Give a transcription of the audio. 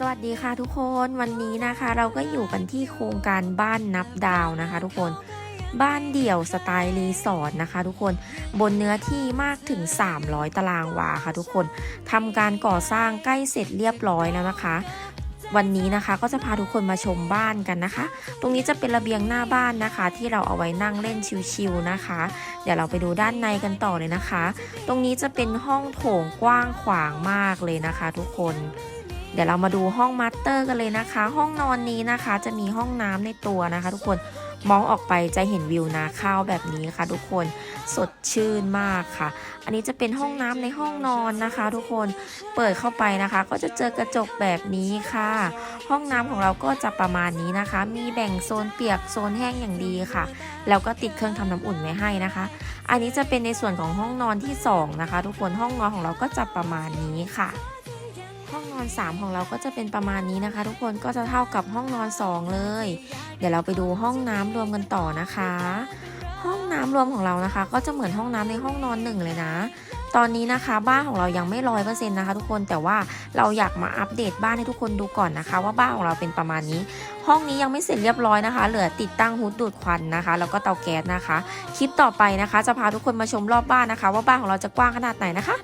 สวัสดีค่ะทุกคนวันนี้นะคะเราก็อยู่กันที่โครงการบ้านนับดาวนะคะ ทุกคนบ้านเดี่ยวสไตล์รีสอร์ทนะคะ ทุกคนบนเนื้อที่มากถึง 300 ตารางวาค่ะ ทุกคนทำการก่อสร้างใกล้เสร็จเรียบร้อยแล้วนะคะ วันนี้นะคะก็จะพาทุกคนมาชมบ้านกันนะคะ ตรงนี้จะเป็นระเบียงหน้าบ้านนะคะ ที่เราเอาไว้นั่งเล่นชิลๆนะคะ เดี๋ยวเราไปดูด้านในกันต่อเลยนะคะ ตรงนี้จะเป็นห้องโถงกว้างขวางมากเลยนะคะ ทุกคน เดี๋ยวเรามาดูห้องมาสเตอร์กันเลยนะคะ ห้องนอนนี้นะคะ จะมีห้องน้ำในตัวนะคะ ทุกคนมองออกไปจะเห็นวิวนาข้าวแบบนี้ค่ะ ทุกคนสดชื่นมากค่ะ อันนี้จะเป็นห้องน้ำในห้องนอนนะคะ ทุกคนเปิดเข้าไปนะคะ ก็จะเจอกระจกแบบนี้ค่ะ ห้องน้ำของเราก็จะประมาณนี้นะคะ มีแบ่งโซนเปียกโซนแห้งอย่างดีค่ะแล้วก็ติดเครื่องทำน้ำอุ่นไว้ให้นะคะ อันนี้จะเป็นในส่วนของห้องนอนที่สองนะคะ ทุกคนห้องนอนของเราก็จะประมาณนี้ค่ะ ห้องนอน 3 ของเราก็จะเป็นประมาณนี้นะคะ ทุกคนก็จะเท่ากับห้องนอน 2 เลย เดี๋ยวเราไปดูห้องน้ำรวมกันต่อนะคะ ห้องน้ำรวมของเรานะคะ ก็จะเหมือนห้องน้ำในห้องนอนหนึ่งเลยนะ ตอนนี้นะคะบ้านของเรายังไม่ร้อยเปอร์เซ็นต์นะคะ ทุกคนแต่ว่าเราอยากมาอัปเดตบ้านให้ทุกคนดูก่อนนะคะ ว่าบ้านของเราเป็นประมาณนี้ ห้องนี้ยังไม่เสร็จเรียบร้อยนะคะ เหลือติดตั้งฮูดดูดควันนะคะ แล้วก็เตาแก๊สนะคะ คลิปต่อไปนะคะ จะพาทุกคนมาชมรอบบ้านนะคะ ว่าบ้านของเราจะกว้างขนาดไหนนะคะ